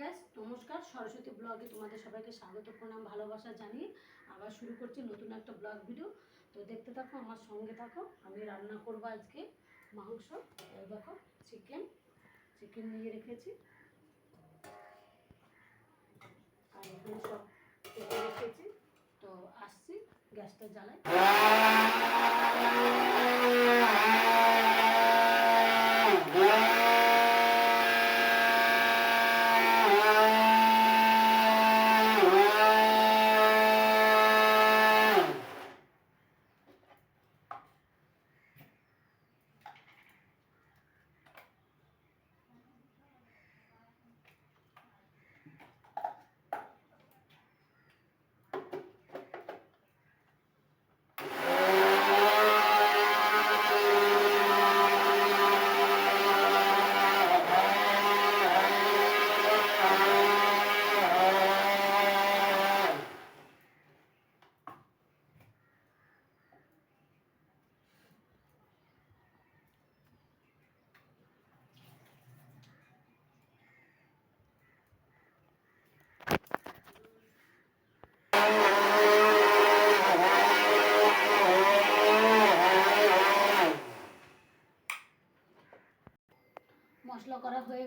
Guys নমস্কার। সরস্বতী ব্লগে তোমাদের সবাইকে স্বাগত, প্রণাম, ভালোবাসা জানিয়ে আবার শুরু করছি নতুন একটা ব্লগ ভিডিও তো দেখতে থাকো, আমার সঙ্গে থাকো। আমি রান্না করব আজকে মাংস। দেখো চিকেন চিকেন নিয়ে রেখেছি। আর এখানে সব রেখেছি। তো আসছি গ্যাসটা জ্বালাই।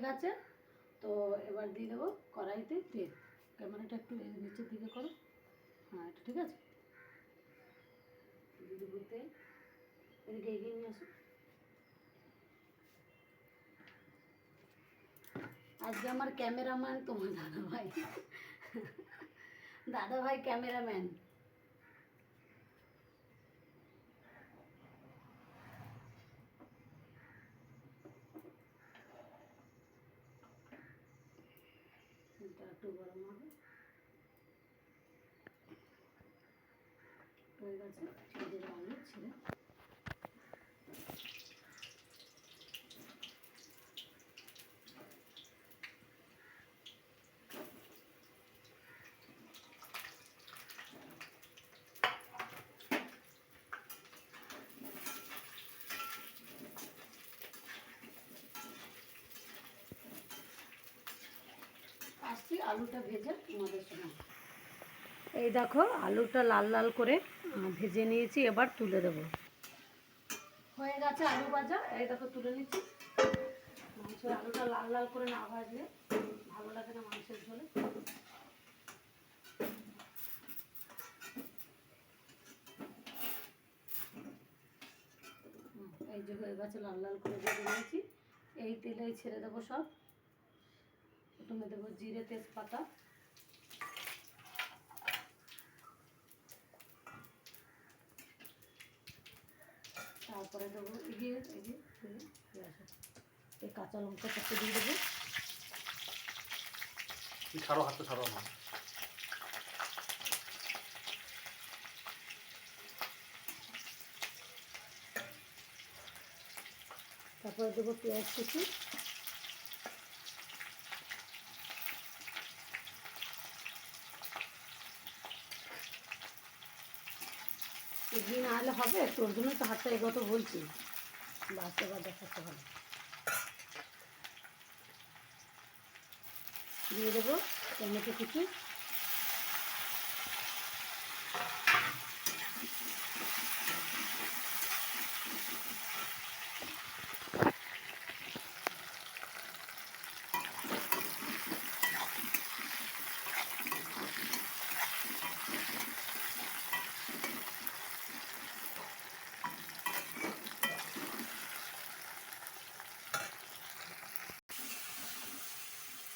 গেছে তো এবার দিয়ে দেবো কড়াইতে তেল। ক্যামেরাটা একটু নিচের দিকে করো। হ্যাঁ এটা ঠিক আছে। এদিকে এগিয়ে নিয়ে আসো। আজকে আমার ক্যামেরাম্যান তোমার দাদা ভাই দাদা ভাই ক্যামেরাম্যান এটা একটু গরম হবে। হয়ে গেছে ছেড়ে ছেড়ে। আসছি আলুটা ভেজে তোমাদের সঙ্গে এই দেখো আলুটা লাল লাল করে ভেজে নিয়েছি এবার তুলে দেবো। হয়ে গেছে আলু ভাজা এই দেখো তুলে নিচ্ছি। মাংসের আলুটা লাল লাল করে না ভাজলে ভালো লাগে না মাংসের ঝোলে। এই যে হয়ে গেছে লাল লাল করে ভেজে নিয়েছি। এই তেলেই ছেড়ে দেবো সব। প্রথমে দেবো জিরে তেজপাতা। তারপরে দেবো এগিয়ে এগিয়ে এই কাঁচা লঙ্কা করতে দিয়ে দেবো। ছাড়ো হাতটা ছাড়ো না। তারপরে দেবো পেঁয়াজ কুচি। এগিয়ে না হলে হবে তোর জন্য তো হাতটা এগত বলছি। বাচ্চা এবার দেখাতে হবে। দিয়ে দেবো টমেটো কুচি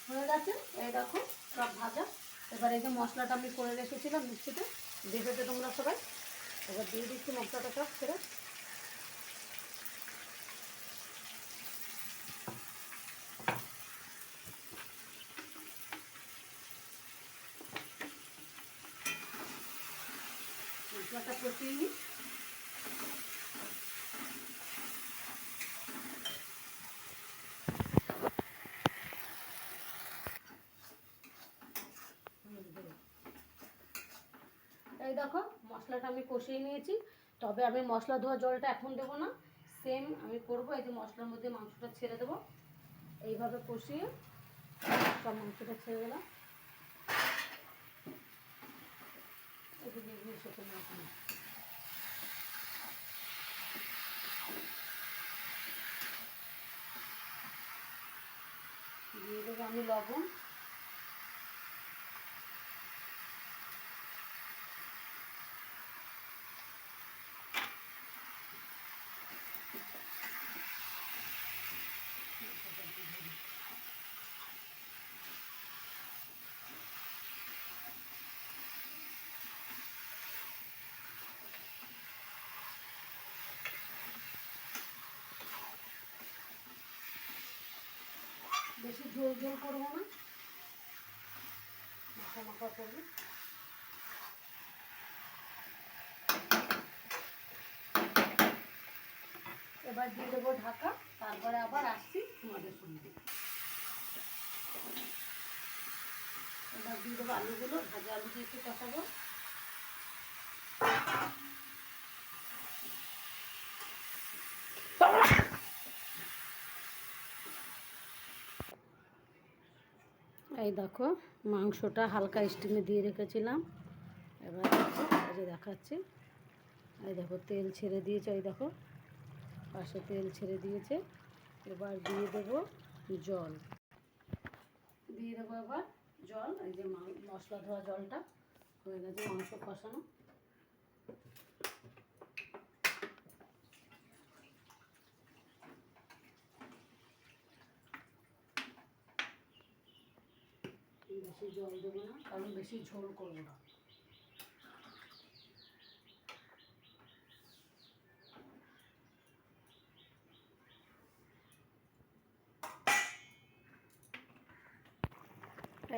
হয়ে গেছে এই দেখো, সব ভাজা। এবার এই যে মশলাটা আমি করে রেখেছিলাম মিক্সিতে, দেখেছ তোমরা সবাই? এবার দিয়ে দিচ্ছি মশলাটা সব ছেড়ে। মশলাটা কষিয়ে এই দেখো, মশলাটা আমি কষিয়ে নিয়েছি। তবে আমি মশলা ধোয়া জলটা এখন দেবো না। সেম আমি করব, এই যে মশলার মধ্যে মাংসটা ছেড়ে দেবো। এইভাবে কষিয়ে সব মাংসটা ছেড়ে দিলাম। দিয়ে আমি লবণ। বেশি ঝোল ঝোল করব না। মাখা মাখা করব। এবার দিয়ে দেবো ঢাকা, তারপরে আবার আসছি তোমাদের সঙ্গে। এবার দিয়ে দেবো আলুগুলো, ভাজা আলু দিয়ে একটু কষাবো। এই দেখো, মাংসটা হালকা স্টিমে দিয়ে রেখেছিলাম। এবার যে দেখাচ্ছি। এই দেখো, তেল ছেড়ে দিয়েছে, এই দেখো। পাশে তেল ছেড়ে দিয়েছে। এবার দিয়ে দেবো জল। দিয়ে দেবো এবার জল, এই যে মশলা ধোয়া জলটা। হয়ে গেছে মাংস কষানো। বেশি জল দেবো না, কারণ বেশি ঝোল করব না।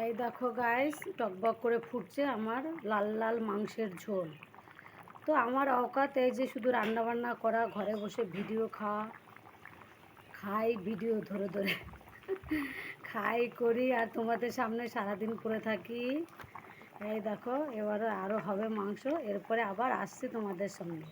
এই দেখো গাইস টকবক করে ফুটছে আমার লাল লাল মাংসের ঝোল। তো আমার অকাত এই যে শুধু রান্না বান্না করা, ঘরে বসে ভিডিও খাওয়া, খাই ভিডিও ধরে ধরে। খাই করি আর তোমাদের সামনে সারাদিন করে থাকি। এই দেখো, এবারে আরও হবে মাংস, এরপরে আবার আসছি তোমাদের সঙ্গে